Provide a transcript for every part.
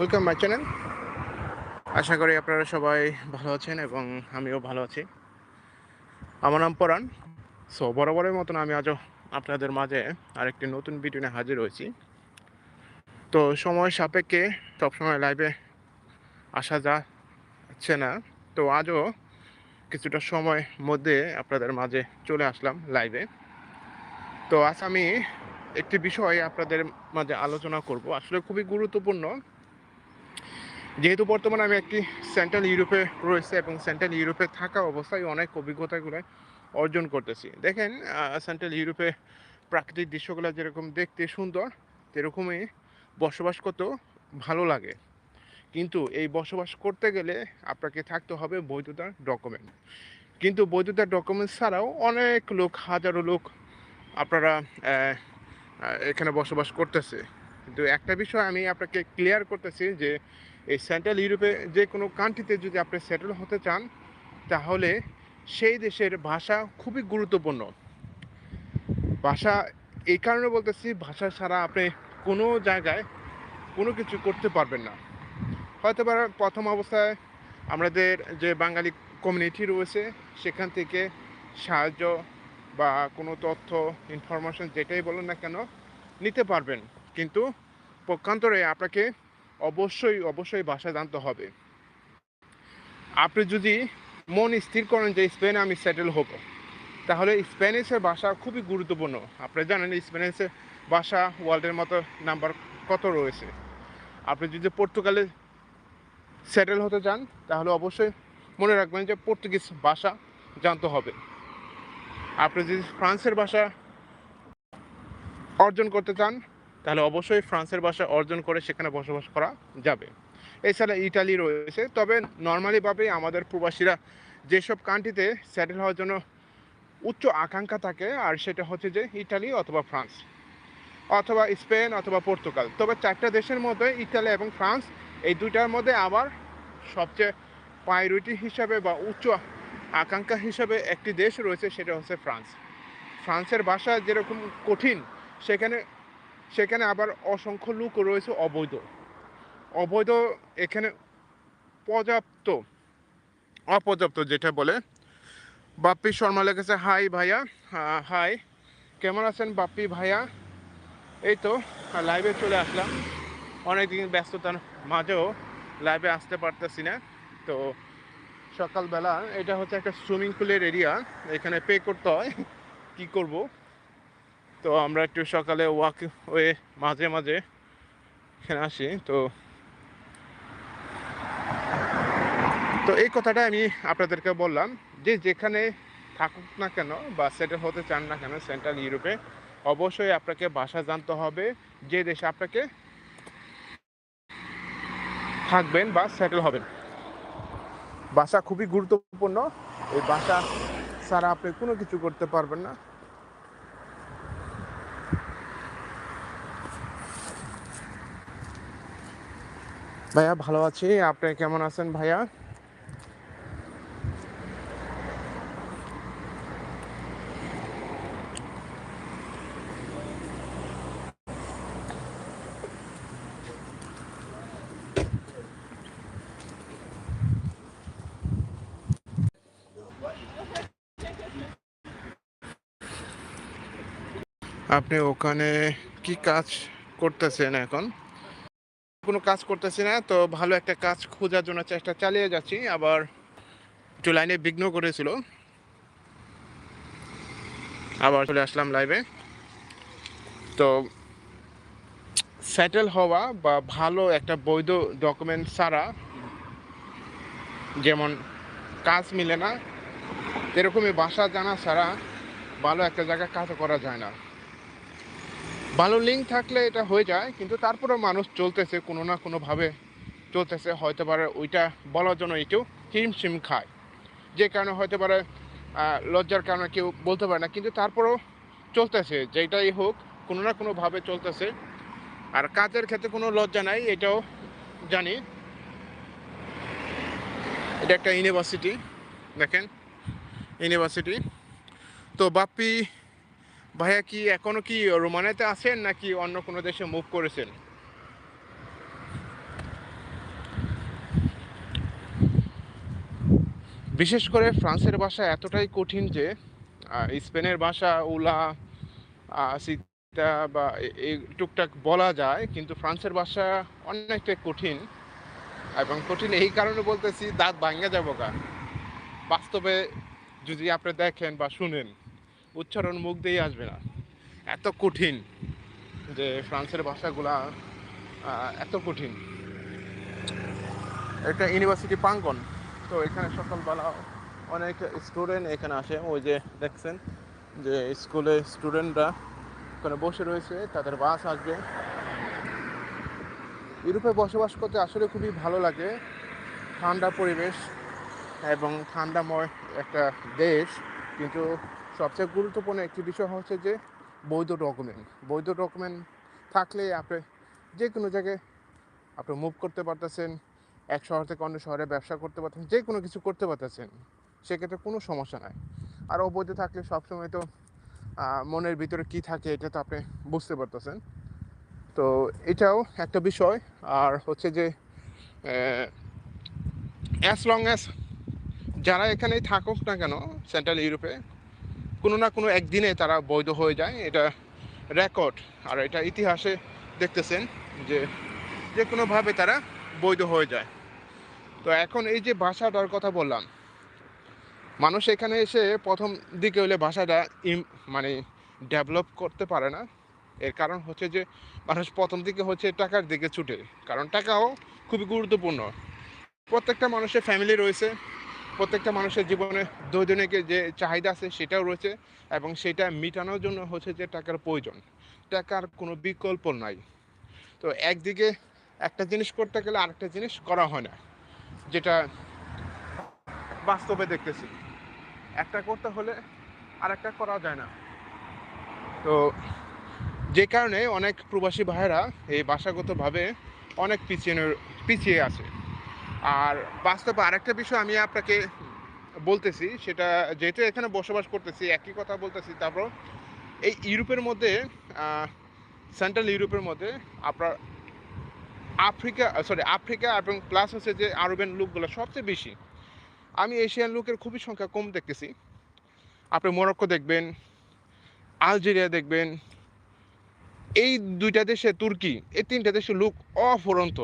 Welcome my channel আশা করি আপনারা সবাই ভালো আছেন এবং আমিও ভালো আছি। আমার নাম পরাণ। সো বরাবরের মতন আমি আজও আপনাদের মাঝে আরেকটি নতুন ভিডিও নিয়ে হাজির হয়েছি। তো, সময় সাপেক্ষে সবসময় লাইভে আসা যাচ্ছে না। তো, আজও কিছুটা সময় মধ্যে আপনাদের মাঝে চলে আসলাম লাইভে তো, আজ আমি একটি বিষয় আপনাদের মাঝে আলোচনা করব। আসলে খুবই গুরুত্বপূর্ণ। যেহেতু বর্তমানে আমি একটি সেন্ট্রাল ইউরোপে রয়েছে এবং সেন্ট্রাল ইউরোপে থাকা অবস্থায় অনেক অভিজ্ঞতাগুলো অর্জন করতেছি। দেখেন সেন্ট্রাল ইউরোপে প্রাকৃতিক দৃশ্যগুলো যেরকম দেখতে সুন্দর, সেরকমই বসবাস করতেও ভালো লাগে। কিন্তু এই বসবাস করতে গেলে আপনাকে থাকতে হবে বৈধতার ডকুমেন্ট কিন্তু বৈধতার ডকুমেন্ট ছাড়াও অনেক লোক, হাজারো লোক আপনারা এখানে বসবাস করতেছে। কিন্তু একটা বিষয় আমি আপনাকে ক্লিয়ার করতেছি যে এই সেন্ট্রাল ইউরোপে যে কোনো কান্ট্রিতে যদি আপনি সেটেল হতে চান, তাহলে সেই দেশের ভাষা খুবই গুরুত্বপূর্ণ। ভাষা এই কারণে বলতেছি, ভাষা ছাড়া আপনি কোনো জায়গায় কোনো কিছু করতে পারবেন না। হয়তো বা প্রথম অবস্থায় আমাদের যে বাঙালি কমিউনিটি রয়েছে, সেখান থেকে সাহায্য বা কোনো তথ্য ইনফরমেশন যেটাই বলুন না কেন, নিতে পারবেন। কিন্তু পক্ষান্তরে আপনাকে অবশ্যই অবশ্যই ভাষা জানতে হবে। আপনি যদি মন স্থির করেন যে স্পেনে আমি সেটেল হব, তাহলে স্প্যানিশের ভাষা খুবই গুরুত্বপূর্ণ। আপনি জানেন স্প্যানিশের ভাষা ওয়ার্ল্ডের মতো নাম্বার কত রয়েছে। আপনি যদি পর্তুগালে সেটেল হতে চান, তাহলে অবশ্যই মনে রাখবেন যে পর্তুগিজ ভাষা জানতে হবে। আপনি যদি ফ্রান্সের ভাষা অর্জন করতে চান তাহলে অবশ্যই ফ্রান্সের ভাষা অর্জন করে সেখানে বসবাস করা যাবে। এছাড়া ইটালি রয়েছে, তবে নর্মালিভাবে আমাদের প্রবাসীরা যেসব কান্ট্রিতে সেটেল হওয়ার জন্য উচ্চ আকাঙ্ক্ষা থাকে, আর সেটা হচ্ছে যে ইটালি অথবা ফ্রান্স, অথবা স্পেন অথবা পর্তুগাল। তবে চারটা দেশের মধ্যে ইটালি এবং ফ্রান্স, এই দুইটার মধ্যে আবার সবচেয়ে প্রায়োরিটি হিসাবে বা উচ্চ আকাঙ্ক্ষা হিসাবে একটি দেশ রয়েছে, সেটা হচ্ছে ফ্রান্স। ফ্রান্সের ভাষা যেরকম কঠিন, সেখানে সেখানে আবার অসংখ্য লোক রয়েছে অবৈধ। অবৈধ এখানে পর্যাপ্ত, অপর্যাপ্ত যেটা বলে। বাপ্পি শর্মা লেগেছে হাই ভাইয়া হাই। কেমন আছেন বাপ্পি ভাইয়া? এই তো লাইভে চলে আসলাম। অনেকদিন ব্যস্ততার মাঝেও লাইভে আসতে পারতেছি না। তো সকালবেলা, এটা হচ্ছে একটা সুইমিং পুলের এরিয়া এখানে পে করতে হয়। কী করব? তো আমরা একটু সকালে ওয়াক ওয়ে মাঝে মাঝে এখানে আসি, তো তো এই কথাটা আমি আপনাদেরকে বললাম যে যেখানে থাকুক না কেন বা সেটেল হতে চান না কেন সেন্ট্রাল ইউরোপে অবশ্যই আপনাকে ভাষা জানতে হবে যে দেশে আপনাকে থাকবেন বা সেটেল হবেন। ভাষা খুবই গুরুত্বপূর্ণ। এই ভাষা ছাড়া আপনি কোনো কিছু করতে পারবেন না। ভাইয়া ভালো আছি। আপনি কেমন আছেন ভাইয়া? আপনি ওখানে কি কাজ করতেছেন এখন? কোনো কাজ করতেছি না, তো ভালো একটা কাজ খোঁজার জন্য চেষ্টা চালিয়ে যাচ্ছি। আবার একটু লাইনে বিঘ্ন করেছিল। আবার চলে আসলাম লাইভে তো সেটেল হওয়া বা ভালো একটা বৈধ ডকুমেন্ট ছাড়া যেমন কাজ মিলে না, এরকমই বাসা জানা ছাড়া ভালো একটা জায়গায় কাজ করা যায় না। ভালো লিঙ্ক থাকলে এটা হয়ে যায়, কিন্তু তারপরেও মানুষ চলতেছে, কোনো না কোনোভাবে চলতেছে, হয়তো পারে ওইটা বলার জন্য একটু হিমশিম খায়। যে কারণে হয়তো পারে লজ্জার কারণে কেউ বলতে পারে না, কিন্তু তারপরেও চলতেছে, যেটাই হোক, কোনো না কোনোভাবে চলতেছে। আর কাজের ক্ষেত্রে কোনো লজ্জা নাই, এটাও জানি। এটা একটা ইউনিভার্সিটি দেখেন ইউনিভার্সিটি তো বাপ্পি ভাইয়া কি এখনও কি রোমানিয়াতে আছেন নাকি অন্য কোনো দেশে মুভ করেছেন? বিশেষ করে ফ্রান্সের ভাষা এতটাই কঠিন যে স্পেনের ভাষা, উলা সিতা বা এই টুকটাক বলা যায়, কিন্তু ফ্রান্সের ভাষা অনেকটাই কঠিন। এবং কঠিন এই কারণে বলতেছি, দাঁত ভাঙ্গা যাব গা বাস্তবে যদি আপনি দেখেন বা শুনেন উচ্চারণ মুখ দিয়ে আসবে না। এত কঠিন যে ফ্রান্সের ভাষাগুলা এত কঠিন। একটা ইউনিভার্সিটি প্রাঙ্গন তো এখানে সকালবেলা অনেক স্টুডেন্ট এখানে আসে। ওই যে দেখছেন যে স্কুলে স্টুডেন্টরা ওখানে বসে রয়েছে, তাদের বাস আসবে। ইউরোপে বসবাস করতে আসলে খুবই ভালো লাগে। ঠান্ডা পরিবেশ এবং ঠান্ডাময় একটা দেশ, কিন্তু সবচেয়ে গুরুত্বপূর্ণ একটি বিষয় হচ্ছে যে বৈধ ডকুমেন্ট বৈধ ডকুমেন্ট থাকলে আপনি যে কোনো জায়গায় আপনি মুভ করতে পারতেছেন, এক শহর থেকে অন্য শহরে ব্যবসা করতে পারতেছেন, যে কোনো কিছু করতে পারতেছেন, সেক্ষেত্রে কোনো সমস্যা নাই। আর অবৈধ থাকলে সবসময় তো মনের ভিতরে কি থাকে এটা তো আপনি বুঝতে পারতেছেন। তো এটাও একটা বিষয়। আর হচ্ছে যে অ্যাজ লং অ্যাজ যারা এখানেই থাকুক না কেন সেন্ট্রাল ইউরোপে কোনো না কোনো একদিনে তারা বৈধ হয়ে যায়। এটা রেকর্ড আর এটা ইতিহাসে দেখতেছেন যে যে কোনোভাবে তারা বৈধ হয়ে যায়। তো এখন এই যে ভাষাটার কথা বললাম, মানুষ এখানে এসে প্রথম দিকে হলে ভাষাটা ইম মানে ডেভেলপ করতে পারে না। এর কারণ হচ্ছে যে মানুষ প্রথম দিকে হচ্ছে টাকার দিকে ছুটে। কারণ টাকাও খুবই গুরুত্বপূর্ণ। প্রত্যেকটা মানুষের ফ্যামিলি রয়েছে। প্রত্যেকটা মানুষের জীবনে দৈনন্দিন যে চাহিদা আছে সেটাও রয়েছে এবং সেটা মেটানোর জন্য হচ্ছে যে টাকার প্রয়োজন। টাকার কোনো বিকল্প নাই। তো একদিকে একটা জিনিস করতে গেলে আরেকটা জিনিস করা হয় না, যেটা বাস্তবে দেখতেছি। একটা করতে হলে আরেকটা করা যায় না। তো যে কারণে অনেক প্রবাসী ভাইয়েরা এই ভাষাগতভাবে অনেক পিছিয়ে পিছিয়ে আছে। আর বাস্তবে আরেকটা বিষয় আমি আপনাকে বলতেছি, সেটা যেহেতু এখানে বসবাস করতেছি, একই কথা বলতেছি, তারপর এই ইউরোপের মধ্যে সেন্ট্রাল ইউরোপের মধ্যে আপনার আফ্রিকা সরি আফ্রিকা এবং প্লাস হচ্ছে যে আরবেন লোকগুলো সবচেয়ে বেশি। আমি এশিয়ান লোকের খুবই সংখ্যা কম দেখতেছি। আপনি মরক্কো দেখবেন, আলজেরিয়া দেখবেন, এই দুইটা দেশে তুর্কি, এই তিনটা দেশের লোক অফুরন্ত।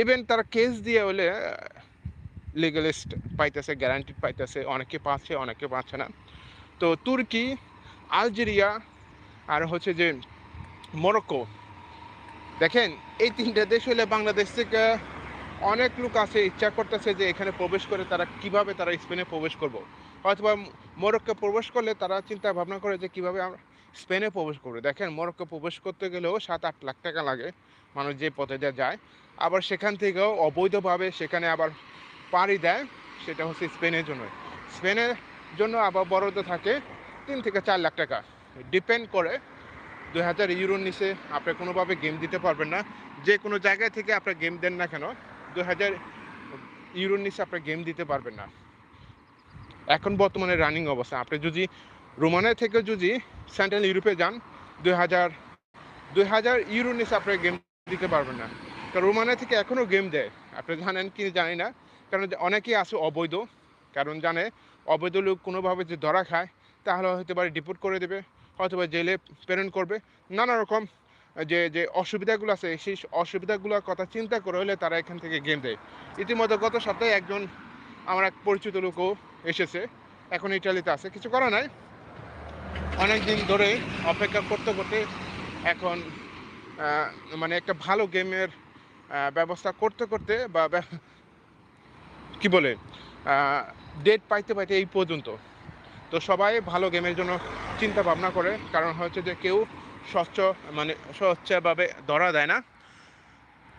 ইভেন তারা কেস দিয়ে হলে লিগালিস্ট পাইতেছে গ্যারান্টিড পাইতেছে, অনেকে পাচ্ছে অনেকে পাচ্ছে না। তো তুর্কি, আলজেরিয়া আর হচ্ছে যে মরক্কো, দেখেন, এই তিনটা দেশ হলে বাংলাদেশ থেকে অনেক লোক আছে, ইচ্ছা করতেছে যে এখানে প্রবেশ করে তারা কীভাবে তারা স্পেনে প্রবেশ করব। অথবা মরক্কো প্রবেশ করলে তারা চিন্তা ভাবনা করে যে কীভাবে আমরা স্পেনে প্রবেশ করবে। দেখেন, মরক্কো প্রবেশ করতে গেলেও সাত আট লাখ টাকা লাগে, মানুষ যে পথে দিয়ে যায়। আবার সেখান থেকেও অবৈধভাবে সেখানে আবার পাড়ি দেয়, সেটা হচ্ছে স্পেনের জন্য। স্পেনের জন্য আবার বরাদ্দ থাকে তিন থেকে চার লাখ টাকা। ডিপেন্ড করে দুই হাজার ইউরোর নিচে আপনি কোনোভাবে গেম দিতে পারবেন না। যে কোনো জায়গায় থেকে আপনি গেম দেন না কেন, দুই হাজার ইউরোর নিচে আপনি গেম দিতে পারবেন না। এখন বর্তমানে রানিং অবস্থা। আপনি যদি রোমানিয়া থেকে যদি সেন্ট্রাল ইউরোপে যান, দুই হাজার দুই হাজার ইউরোর নিচে আপনি গেম দিতে পারবেন না। কারণ রোমানিয়া থেকে এখনও গেম দেয়। আপনি জানেন কি জানি না। কারণ অনেকেই আছে অবৈধ। কারণ জানে অবৈধ লোক কোনোভাবে যদি ধরা খায়, তাহলে হয়তো পারে ডিপোর্ট করে দেবে, হয়তো বা জেলে প্রেরণ করবে। নানা রকম যে যে অসুবিধাগুলো আছে, সেই অসুবিধাগুলোর কথা চিন্তা করে হলে তারা এখান থেকে গেম দেয়। ইতিমধ্যে গত সপ্তাহে একজন আমার এক পরিচিত লোকও এসেছে। এখন ইটালিতে আছে। কিছু করা নাই। অনেক দিন ধরে অপেক্ষা করতে করতে এখন মানে একটা ভালো গেমের ব্যবস্থা করতে করতে বা কি বলে ডেট পাইতে পাইতে এই পর্যন্ত। তো সবাই ভালো গেমের জন্য চিন্তা ভাবনা করে, কারণ হচ্ছে যে কেউ স্বচ্ছ মানে স্বচ্ছভাবে ধরা দেয় না।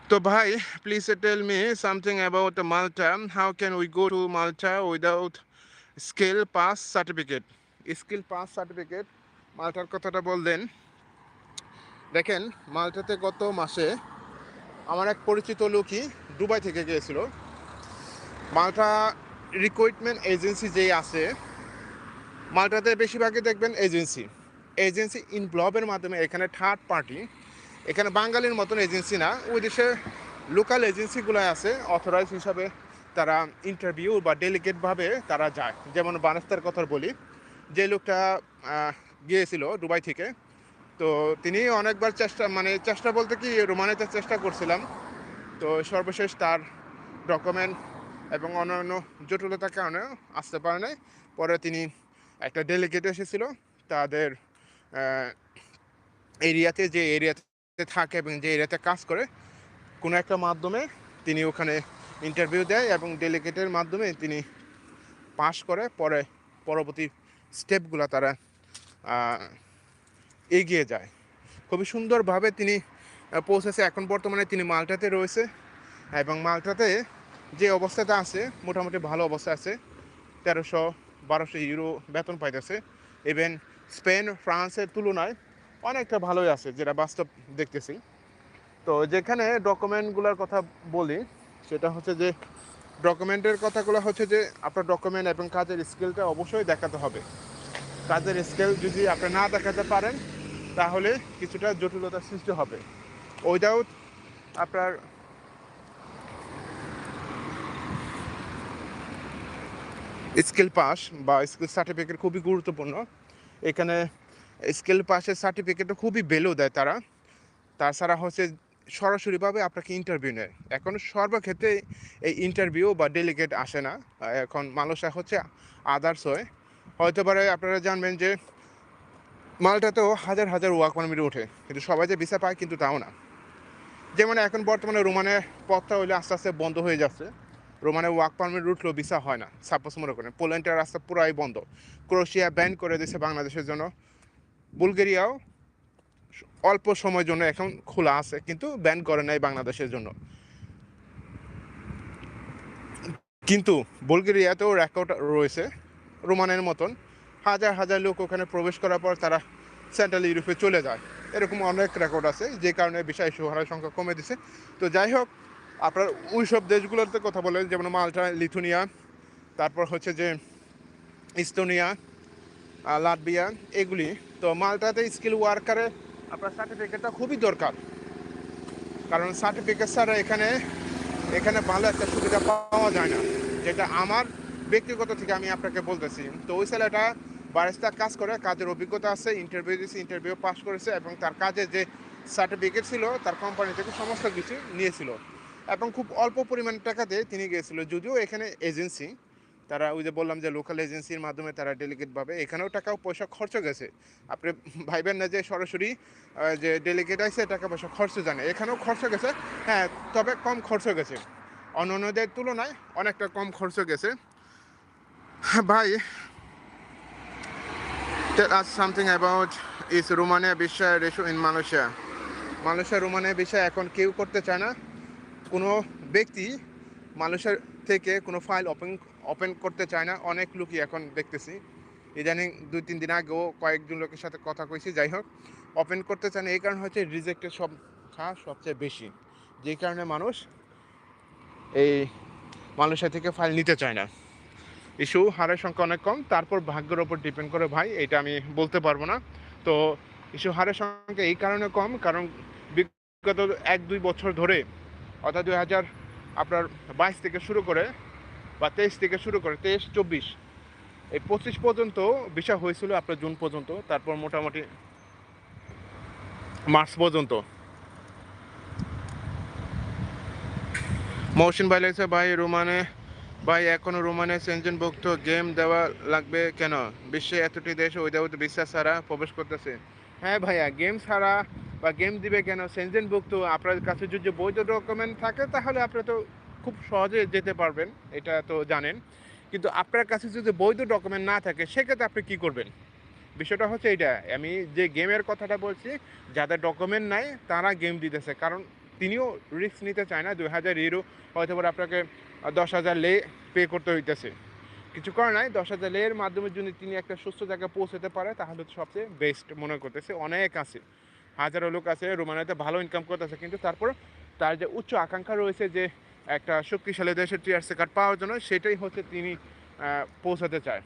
তো ভাই please tell me something about Malta how can we go to Malta without skill pass certificate skill pass certificate মালটার কথাটা বললেন। দেখেন মালটাতে গত মাসে আমার এক পরিচিত লোকই দুবাই থেকে গিয়েছিল। মাল্টা রিক্রুটমেন্ট এজেন্সি যেই আছে, মাল্টাতে বেশিরভাগই দেখবেন এজেন্সি এজেন্সি ইন ইনভলভের মাধ্যমে, এখানে থার্ড পার্টি এখানে বাঙালির মতন এজেন্সি না, ওই দেশে লোকাল এজেন্সিগুলো আছে অথরাইজ হিসাবে তারা ইন্টারভিউ বা ডেলিগেটভাবে তারা যায়। যেমন বানাস্তার কথা বলি, যে লোকটা গিয়েছিল দুবাই থেকে তো তিনি অনেকবার চেষ্টা মানে চেষ্টা বলতে কি রোমানিতে চেষ্টা করছিলাম। তো সর্বশেষ তার ডকুমেন্ট এবং অন্যান্য জটিলতার কারণে আসতে পারে নাই। পরে তিনি একটা ডেলিগেট এসেছিল তাদের এরিয়াতে, যে এরিয়াতে থাকে এবং যে এরিয়াতে কাজ করে, কোনো একটা মাধ্যমে তিনি ওখানে ইন্টারভিউ দেয় এবং ডেলিগেটের মাধ্যমে তিনি পাশ করে। পরে পরবর্তী স্টেপগুলো তারা এগিয়ে যায়। খুবই সুন্দরভাবে তিনি পৌঁছেছে। এখন বর্তমানে তিনি মালটাতে রয়েছে এবং মালটাতে যে অবস্থাতে আছে, মোটামুটি ভালো অবস্থা আছে। তেরোশো, বারোশো ইউরো বেতন পাইতেছে। ইভেন স্পেন ফ্রান্সের তুলনায় অনেকটা ভালোই আছে, যেটা বাস্তব দেখতেছি। তো যেখানে ডকুমেন্টগুলোর কথা বলি, সেটা হচ্ছে যে ডকুমেন্টের কথাগুলো হচ্ছে যে আপনার ডকুমেন্ট এবং কাজের স্কিলটা অবশ্যই দেখাতে হবে। কাজের স্কেল যদি আপনি না দেখাতে পারেন, তাহলে কিছুটা জটিলতার সৃষ্টি হবে। উইদাউট আপনার স্কিল পাস বা স্কিল সার্টিফিকেট খুবই গুরুত্বপূর্ণ। এখানে স্কিল পাসের সার্টিফিকেটও খুবই ভ্যালু দেয় তারা। তাছাড়া হচ্ছে সরাসরিভাবে আপনাকে ইন্টারভিউ নেয়। এখন সর্বক্ষেত্রে এই ইন্টারভিউ বা ডেলিগেট আসে না। এখন মানুষরা হচ্ছে আদার্স হয়। হয়তো পারে আপনারা জানবেন যে মালটাতেও হাজার হাজার ওয়ার্ক পারমিট ওঠে কিন্তু সবাই যে ভিসা পায় কিন্তু তাও না। যেমন এখন বর্তমানে রোমানের পথটা হইলে আস্তে আস্তে বন্ধ হয়ে যাচ্ছে। রোমানে ওয়ার্ক পারমিট উঠলেও ভিসা হয় না, সাপোজ মনে করেন পোল্যান্ডের রাস্তা পুরাই বন্ধ। ক্রোশিয়া ব্যান করে দিয়েছে বাংলাদেশের জন্য। বুলগেরিয়াও অল্প সময়ের জন্য এখন খোলা আছে, কিন্তু ব্যান করে নাই বাংলাদেশের জন্য। কিন্তু বুলগেরিয়াতেও রেকর্ড রয়েছে। রোমানের মতন। হাজার হাজার লোক ওখানে প্রবেশ করার পর তারা সেন্ট্রাল ইউরোপে চলে যায়। এরকম অনেক রেকর্ড আছে, যে কারণে বিষয় সুহারের সংখ্যা কমে দিছে। তো যাই হোক, আপনার ওই সব দেশগুলোতে কথা বলেন, যেমন মাল্টা, লিথুনিয়া, তারপর হচ্ছে যে ইস্তোনিয়া লাটবিয়া এগুলি। তো মাল্টাতে স্কিল ওয়ার্কারে আপনার সার্টিফিকেটটা খুবই দরকার। কারণ সার্টিফিকেট ছাড়া এখানে এখানে ভালো একটা সুবিধা পাওয়া যায় না। যেটা আমার ব্যক্তিগত থেকে আমি আপনাকে বলতেছি, তো ওই ছেলেটা বারিস্তা কাজ করে, কাজের অভিজ্ঞতা আছে ইন্টারভিউ দিয়েছে ইন্টারভিউ পাস করেছে এবং তার কাজে যে সার্টিফিকেট ছিল, তার কোম্পানি থেকে সমস্ত কিছু নিয়েছিল। এবং খুব অল্প পরিমাণ টাকা দিয়ে তিনি গিয়েছিল। যদিও এখানে এজেন্সি তারা ওই যে বললাম যে লোকাল এজেন্সির মাধ্যমে তারা ডেলিগেট পাবে এখানেও টাকা পয়সা খরচ গেছে। আপনি ভাইবেন না যে সরাসরি যে ডেলিগেট আছে টাকা পয়সা খরচ জানে এখানেও খরচ গেছে হ্যাঁ তবে কম খরচ গেছে। অন্য অন্যদের তুলনায় অনেকটা কম খরচ গেছে। ভাই tell us something about is Romania visa ratio in Malaysia? Malaysia Romania বিষয় এখন কেউ করতে চায় না। কোনো ব্যক্তি মালয়েশিয়ার থেকে কোনো ফাইল ওপেন ওপেন করতে চায় না। অনেক লোকই এখন দেখতেছি। ইদানিং দুই তিন দিন আগেও কয়েকজন লোকের সাথে কথা কইছি, যাই হোক। ওপেন করতে চায় না, এই কারণ হচ্ছে রিজেক্টের সংখ্যা সবচেয়ে বেশি। যেই কারণে মানুষ এই মালয়েশিয়া থেকে ফাইল নিতে চায় না। ইস্যু হারের সংখ্যা অনেক কম, তারপর ভাগ্যের ওপর ডিপেন্ড করে ভাই, এটা আমি বলতে পারব না। তো ইস্যু হারের সংখ্যা এই কারণে কম, কারণ বিগত এক, দুই বছর ধরে, অর্থাৎ দুই হাজার, আপনার বাইশ থেকে শুরু করে বা তেইশ থেকে শুরু করে, তেইশ, চব্বিশ, এই পঁচিশ পর্যন্ত বিষয় হয়েছিল, আপনার জুন পর্যন্ত, তারপর মোটামুটি মার্চ পর্যন্ত। মৌসিন ভাই লেগেছে ভাই রোমানে। ভাই, এখনও রোমানে সেনজনভুক্ত গেম দেওয়া লাগবে কেন? বিশ্বে এতটি দেশ উইদাউট বিশ্বাস ছাড়া প্রবেশ করতেছে। হ্যাঁ ভাইয়া, গেম ছাড়া বা গেম দিবে কেন? সেনজনভুক্ত, আপনার কাছে যদি বৈধ ডকুমেন্ট থাকে, তাহলে আপনি তো খুব সহজে যেতে পারবেন, এটা তো জানেন। কিন্তু আপনার কাছে যদি বৈধ ডকুমেন্ট না থাকে, সেক্ষেত্রে আপনি কী করবেন? বিষয়টা হচ্ছে এটা আমি যে গেমের কথাটা বলছি, যাদের ডকুমেন্ট নাই, তারা গেম দিতেছে। কারণ তিনিও রিস্ক নিতে চায় না, দুই হাজার ইউরো, হয়তো আপনাকে দশ হাজার লে পে করতে হইতেছে। কিছু করে নাই, দশ হাজার লেয়ের মাধ্যমে যদি তিনি একটা সুস্থ জায়গায় পৌঁছাতে পারে, তাহলে সবচেয়ে বেস্ট মনে করতেছে। অনেক আছে। হাজারো লোক আছে, রোমানিয়াতে ভালো ইনকাম করতেছে, কিন্তু তারপর তার যে উচ্চ আকাঙ্ক্ষা রয়েছে যে একটা শক্তিশালী দেশের টিআরসি কার্ড পাওয়ার জন্য, সেটাই হচ্ছে তিনি পৌঁছাতে চায়।